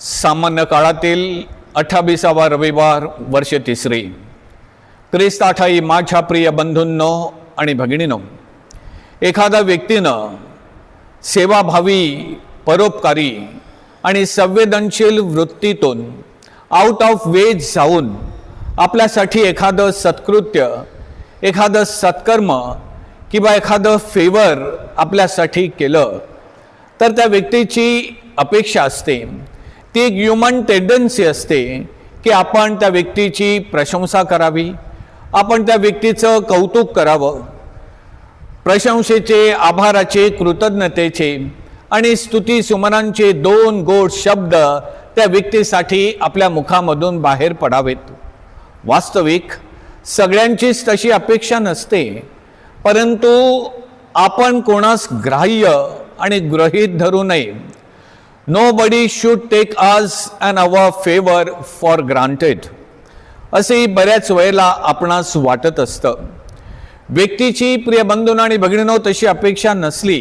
सामान्य काळातील अठ्ठावीसावा रविवार वर्ष तिसरी. ख्रिस्त आठाई माझ्या प्रिय बंधूंनो आणि भगिनीनो एखाद्या व्यक्तीनं सेवाभावी परोपकारी आणि संवेदनशील वृत्तीतून आउट ऑफ वेज जाऊन आपल्यासाठी एखादं सत्कृत्य एखादं सत्कर्म किंवा एखादं फेवर आपल्यासाठी केलं तर त्या व्यक्तीची अपेक्षा असते. ती एक ह्युमन टेंडन्सी असते की आपण त्या व्यक्तीची प्रशंसा करावी आपण त्या व्यक्तीचं कौतुक करावं. प्रशंसेचे आभाराचे कृतज्ञतेचे आणि स्तुती सुमनांचे दोन गोड शब्द त्या व्यक्तीसाठी आपल्या मुखामधून बाहेर पडावेत. वास्तविक सगळ्यांचीच तशी अपेक्षा नसते परंतु आपण कोणास ग्राह्य आणि गृहीत धरू नये. Nobody should take us and our favour for granted असेही बऱ्याच वेळेला आपणास वाटत असतं. व्यक्तीची प्रिय बंधून आणि भगिनीनो तशी अपेक्षा नसली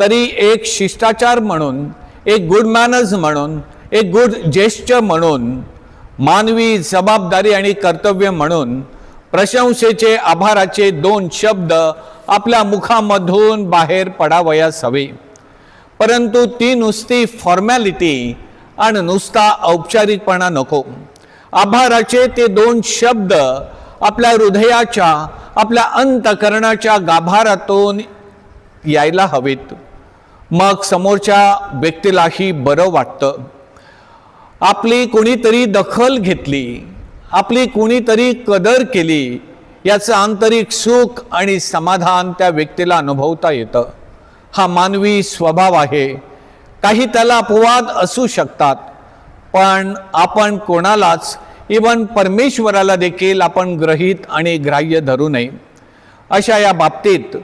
तरी एक शिष्टाचार म्हणून एक गुड मॅनर्स म्हणून एक गुड जेस्चर म्हणून मानवी जबाबदारी आणि कर्तव्य म्हणून प्रशंसेचे आभाराचे दोन शब्द आपल्या मुखामधून बाहेर पडावयास हवे. परंतु ती नुसती फॉर्मॅलिटी आणि नुसता औपचारिकपणा नको. आभाराचे ते दोन शब्द आपल्या हृदयाच्या आपल्या अंतकरणाच्या गाभारातून यायला हवेत. मग समोरच्या व्यक्तीलाही बरं वाटतं. आपली कोणीतरी दखल घेतली आपली कोणीतरी कदर केली याचं आंतरिक सुख आणि समाधान त्या व्यक्तीला अनुभवता येतं. हा मानवी स्वभाव आहे. काही त्याला अपवाद असू शकतात पण आपण कोणालाच इवन परमेश्वराला देखील आपण ग्रहित आणि ग्राह्य धरू नये. अशा या बाबतीत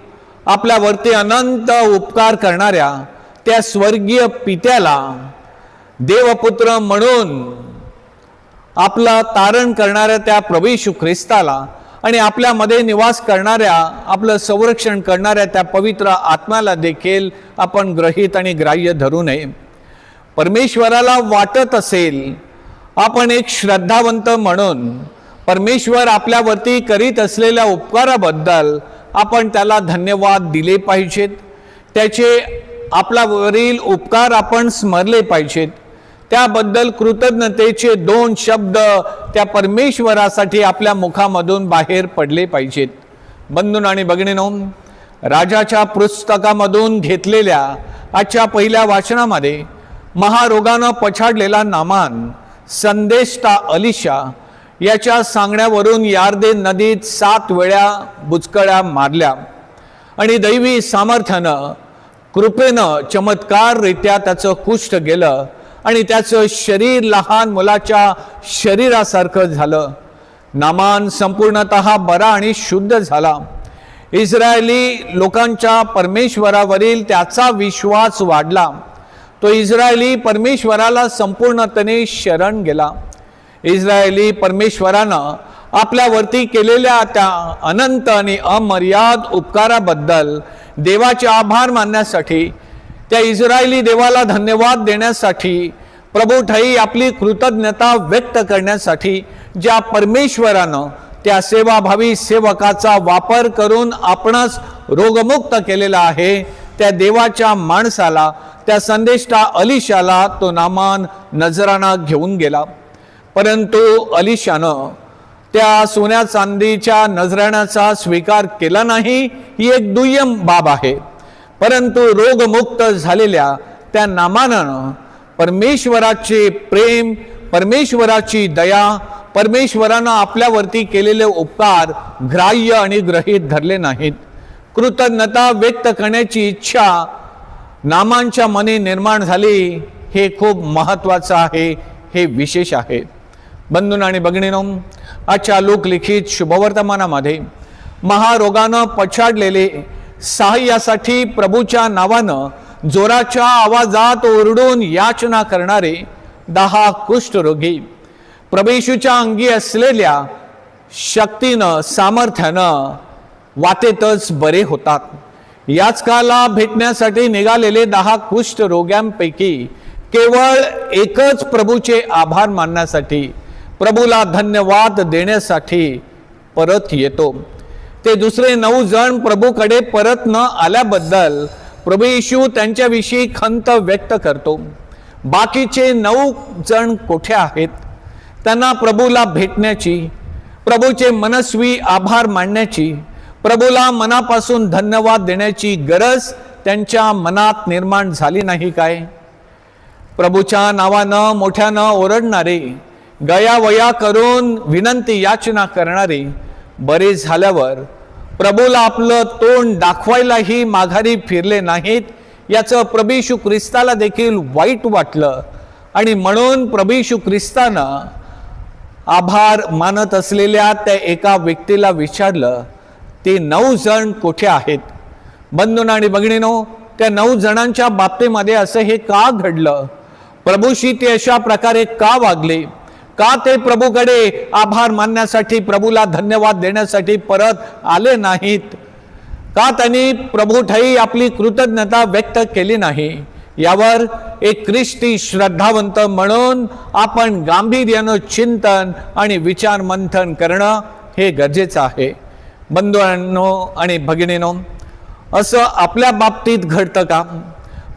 आपल्यावरती अनंत उपकार करणाऱ्या त्या स्वर्गीय पित्याला देवपुत्र म्हणून आपला तारण करणाऱ्या त्या प्रभू ख्रिस्ताला आणि आपल्यामध्ये निवास करणाऱ्या आपलं संरक्षण करणाऱ्या त्या पवित्र आत्म्याला देखील आपण ग्रहित आणि ग्राह्य धरू नये. परमेश्वराला वाटत असेल आपण एक श्रद्धावंत म्हणून परमेश्वर आपल्यावरती करीत असलेल्या उपकाराबद्दल आपण त्याला धन्यवाद दिले पाहिजेत. त्याचे आपल्यावरील उपकार आपण स्मरले पाहिजेत. त्याबद्दल कृतज्ञतेचे दोन शब्द त्या परमेश्वरासाठी आपल्या मुखामधून बाहेर पडले पाहिजेत. बंधून आणि भगिनीनो राजाच्या पुस्तकामधून घेतलेल्या आजच्या पहिल्या वाचनामध्ये महारोगानं पछाडलेला नामान संदेष्टा अलिशा याच्या सांगण्यावरून यार्दे नदीत सात वेळा बुचकळ्या मारल्या आणि दैवी सामर्थ्यानं कृपेनं चमत्काररित्या त्याचं कुष्ठ गेलं आणि त्याचं शरीर लहान मुलाच्या शरीरासारखं झालं. नामान संपूर्णत बरा आणि शुद्ध झाला. इस्रायली लोकांच्या परमेश्वरावरील त्याचा विश्वास वाढला. तो इस्रायली परमेश्वराला संपूर्णतने शरण गेला. इस्रायली परमेश्वरानं आपल्यावरती केलेल्या त्या अनंत आणि अमर्याद उपकाराबद्दल देवाचे आभार मानण्यासाठी त्या इस्रायली देवाला धन्यवाद देण्यासाठी प्रभू ठाई आपली कृतज्ञता व्यक्त करण्यासाठी ज्या परमेश्वरानं त्या सेवाभावी सेवकाचा वापर करून आपणच रोगमुक्त केलेला आहे त्या देवाच्या माणसाला त्या संदेष्टा अलिशाला तो नामान नजराना घेऊन गेला. परंतु अलिशानं त्या सोन्या चांदीच्या नजराण्याचा स्वीकार केला नाही ही एक दुय्यम बाब आहे. परंतु रोगमुक्त झालेल्या त्या नामानं परमेश्वराचे प्रेम परमेश्वराची दया परमेश्वरानं आपल्यावरती केलेले उपकार ग्राह्य आणि ग्रहित धरले नाहीत. कृतज्ञता व्यक्त करण्याची इच्छा नामांच्या मने निर्माण झाली हे खूप महत्त्वाचं आहे हे विशेष आहे. बंधून आणि भगिनीनो आजच्या लोकलिखित शुभवर्तमानामध्ये महारोगानं पछाडलेले सहाय्यासाठी प्रभूच्या नावानं जोराच्या आवाजात ओरडून याचना करणारे दहा कुष्ठरोगी प्रभेशूच्या अंगी असलेल्या शक्तीनं सामर्थ्यानं वाटेतच बरे होतात. याचकाला भेटण्यासाठी निघालेले दहा कुष्ठरोग्यांपैकी केवळ एकच प्रभूचे आभार मानण्यासाठी प्रभूला धन्यवाद देण्यासाठी परत येतो. ते दुसरे नऊ जण प्रभूकडे परत न आल्याबद्दल प्रभू येशू त्यांच्याविषयी खंत व्यक्त करतो. बाकीचे नऊ जण कोठे आहेत? त्यांना प्रभूला भेटण्याची प्रभूचे मनस्वी आभार मानण्याची प्रभूला मनापासून धन्यवाद देण्याची गरज त्यांच्या मनात निर्माण झाली नाही काय? प्रभूच्या नावानं मोठ्यानं ओरडणारे गयावया करून विनंती याचना करणारे बरे झाल्यावर प्रभूला आपलं तोंड दाखवायलाही माघारी फिरले नाहीत. याचं प्रभीशू ख्रिस्ताला देखील वाईट वाटलं. आणि म्हणून प्रभीशू ख्रिस्तानं आभार मानत असलेल्या त्या एका व्यक्तीला विचारलं ते नऊ जण कुठे आहेत? बंधून आणि बघणीनो त्या नऊ जणांच्या बाबतीमध्ये असं हे का घडलं? प्रभूशी ते अशा प्रकारे का वागले? का ते प्रभूकडे आभार मानण्यासाठी प्रभूला धन्यवाद देण्यासाठी परत आले नाहीत? का त्यांनी प्रभूठाई आपली कृतज्ञता व्यक्त केली नाही? यावर एक क्रिस्ती श्रद्धावंत म्हणून आपण गांभीर्यानं चिंतन आणि विचार मंथन करणं हे गरजेचं आहे. बंधूंनो आणि भगिनीनो असं आपल्या बाबतीत घडतं का?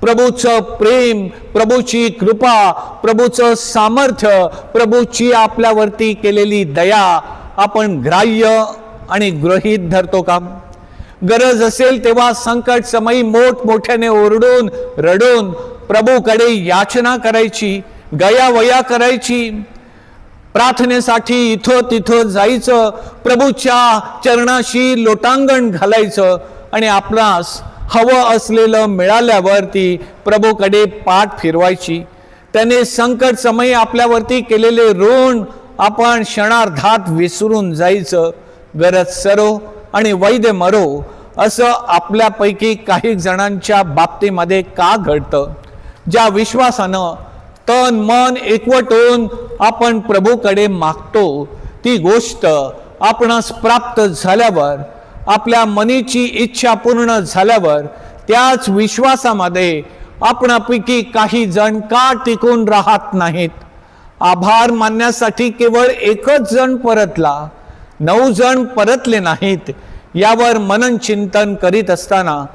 प्रभूचं प्रेम प्रभूची कृपा प्रभूचं सामर्थ्य प्रभूची आपल्यावरती केलेली दया आपण ग्राह्य आणि गृहीत धरतो का? गरज असेल तेव्हा संकट समयी मोठमोठ्याने ओरडून रडून प्रभूकडे याचना करायची गयावया करायची. प्रार्थनेसाठी इथं तिथं जायचं प्रभूच्या चरणाशी लोटांगण घालायचं आणि आपणास हवं असलेलं मिळाल्यावरती प्रभूकडे पाठ फिरवायची. त्याने संकट समयी आपल्यावरती केलेले ऋण आपण क्षणार्धात विसरून जायचं. गरज सरो आणि वैद्य मरो असं आपल्यापैकी काही जणांच्या बाबतीमध्ये का घडतं? ज्या विश्वासानं तन मन एकवटून आपण प्रभूकडे मागतो ती गोष्ट आपणास प्राप्त झाल्यावर आपल्या मनीची इच्छा पूर्ण झाल्यावर त्याच विश्वासामध्ये आपणापैकी काही जण का टिकून राहत नाहीत? आभार मानण्यासाठी केवळ एकच जण परतला नऊ जण परतले नाहीत यावर मनन चिंतन करीत असताना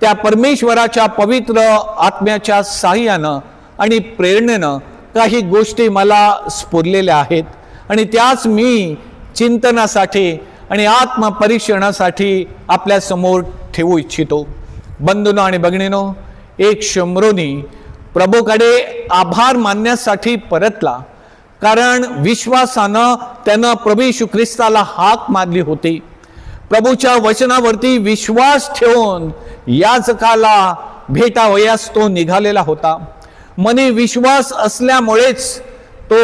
त्या परमेश्वराच्या पवित्र आत्म्याच्या साह्यानं आणि प्रेरणेनं काही गोष्टी मला स्फुरलेल्या आहेत. आणि त्याच मी चिंतनासाठी आणि आत्मपरीक्षणासाठी आपल्यासमोर ठेवू इच्छितो. बंधुनो आणि बघणीनो एक शंभरोनी प्रभूकडे आभार मानण्यासाठी परतला कारण विश्वासानं त्यानं प्रभू येशू ख्रिस्ताला हाक मारली होती. प्रभूच्या वचनावरती विश्वास ठेवून याचकाला भेटावयास तो निघालेला होता. मनी विश्वास असल्यामुळेच तो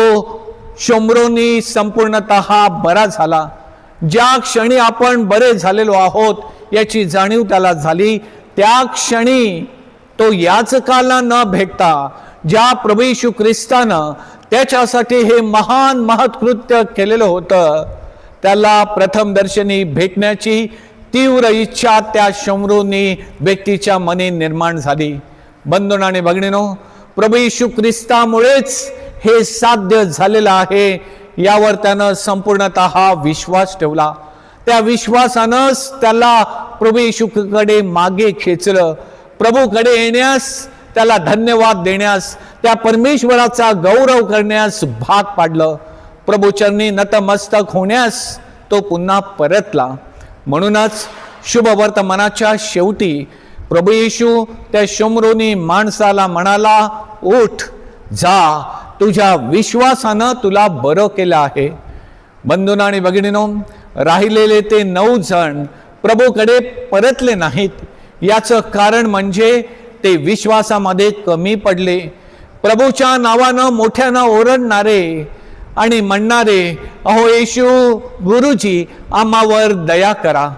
शंभरोनी संपूर्णत बरा झाला. ज्या क्षणी आपण बरे झालेलो आहोत याची जाणीव त्याला झाली. त्या क्षणी तो याचकाला न भेटता ज्या प्रभू येशू ख्रिस्तानं त्याच्यासाठी हे महान महत्कृत्य केलेलं होतं त्याला प्रथम दर्शनी भेटण्याची तीव्र इच्छा त्या शंभरूनी व्यक्तीच्या मनी निर्माण झाली. बंधून आणि भगिनीनो प्रभू ख्रिस्तामुळेच हे साध्य झालेलं आहे. यावर त्यानं संपूर्णत विश्वास ठेवला. त्या विश्वासानंच त्याला प्रभू येशूकडे मागे खेचलं. प्रभूकडे येण्यास त्याला धन्यवाद देण्यास त्या परमेश्वराचा गौरव करण्यास भाग पाडलं. प्रभूचरणी नतमस्तक होण्यास तो पुन्हा परतला. म्हणूनच शुभवर्तमानाच्या शेवटी प्रभू येशू त्या शंभरोनी माणसाला म्हणाला उठ जा तुझ्या विश्वासानं तुला बरं केलं आहे. बंधून आणि भगिनीनो राहिलेले ते नऊ जण प्रभूकडे परतले नाहीत. याचं कारण म्हणजे ते विश्वासामध्ये कमी पडले. प्रभूच्या नावानं मोठ्यानं ओरडणारे आणि म्हणणारे अहो येशू गुरुजी आम्हावर दया करा.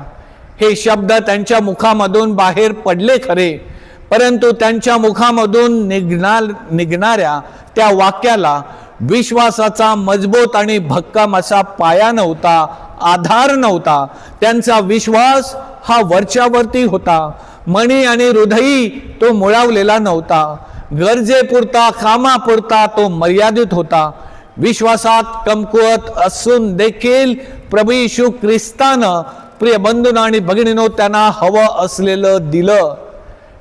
हे शब्द त्यांच्या मुखामधून बाहेर पडले खरे. परंतु त्यांच्या मुखामधून निघणार निघणाऱ्या त्या वाक्याला विश्वासाचा मजबूत आणि भक्कम असा पाया नव्हता आधार नव्हता. त्यांचा विश्वास हा वरच्यावरती होता. मणी आणि हृदयी तो मुळावलेला नव्हता. गरजेपुरता कामापुरता तो मर्यादित होता. विश्वासात कमकुवत असून देखील प्रभू येशू ख्रिस्तानं प्रिय बंधून आणि भगिनीनो त्यांना हवं असलेलं दिलं.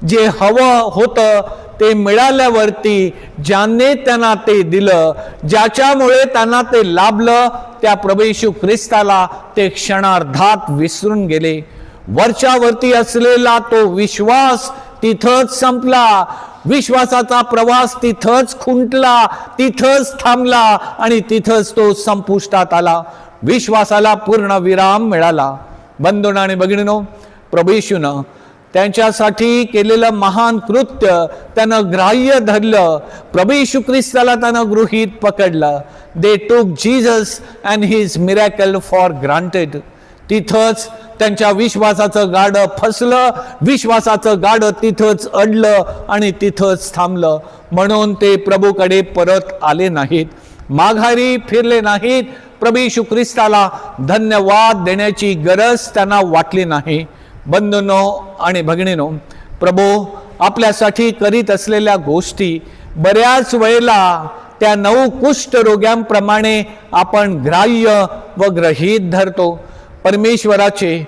जे हवं होतं ते मिळाल्यावरती ज्याने त्यांना ते दिलं ज्याच्यामुळे त्यांना ते लाभलं त्या प्रभेशू ख्रिस्ताला ते क्षणार्धात विसरून गेले. वरच्यावरती असलेला तो विश्वास तिथंच संपला. विश्वासाचा प्रवास तिथंच खुंटला तिथंच थांबला आणि तिथंच तो संपुष्टात आला. विश्वासाला पूर्ण विराम मिळाला. बंधून आणि भगिनीनो प्रभेशून त्यांच्यासाठी केलेलं महान कृत्य त्यानं ग्राह्य धरलं. प्रभू यशू ख्रिस्ताला त्यानं गृहीत पकडलं. They took Jesus and his miracle for granted तिथंच त्यांच्या विश्वासाचं गाडं फसलं. विश्वासाचं गाडं तिथंच अडलं आणि तिथंच थांबलं. म्हणून ते प्रभूकडे परत आले नाहीत. माघारी फिरले नाहीत. प्रभू ख्रिस्ताला धन्यवाद देण्याची गरज त्यांना वाटली नाही. बंधूंनो आणि भगिनीनो प्रभू आपल्यासाठी करीत असलेल्या गोष्टी बऱ्याच वेळेला त्या नऊ कुष्ठरोग्यांप्रमाणे आपण ग्राह्य व ग्रहीत धरतो. परमेश्वराचे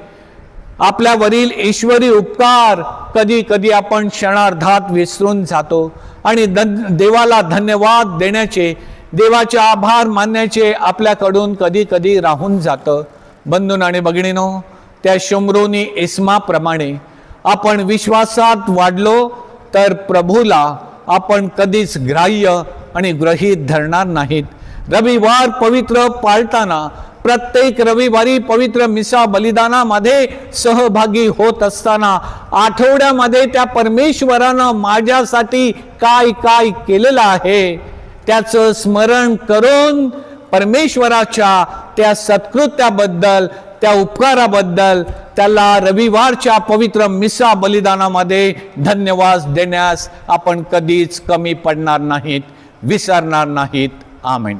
आपल्यावरील ईश्वरी उपकार कधी कधी आपण क्षणार्धात विसरून जातो आणि द- देवाला धन्यवाद देण्याचे देवाचे आभार मानण्याचे आपल्याकडून कधी कधी राहून जातं. बंधून आणि भगिनीनो त्या शंभरोनी इस्माप्रमाणे आपण विश्वासात वाढलो तर प्रभूला आपण कधीच ग्राह्य आणि ग्रहीत धरणार नाहीत. रविवार पवित्र पाळताना प्रत्येक रविवारी पवित्र मिसा बलिदानामध्ये सहभागी होत असताना आठवड्यामध्ये त्या परमेश्वरानं माझ्यासाठी काय काय केलेलं आहे त्याचं स्मरण करून परमेश्वराच्या त्या सत्कृत्याबद्दल त्या उपकाराबद्दल त्याला रविवारच्या पवित्र मिसा बलिदानामध्ये धन्यवाद देण्यास आपण कधीच कमी पडणार नाहीत विसरणार नाहीत. आमेन.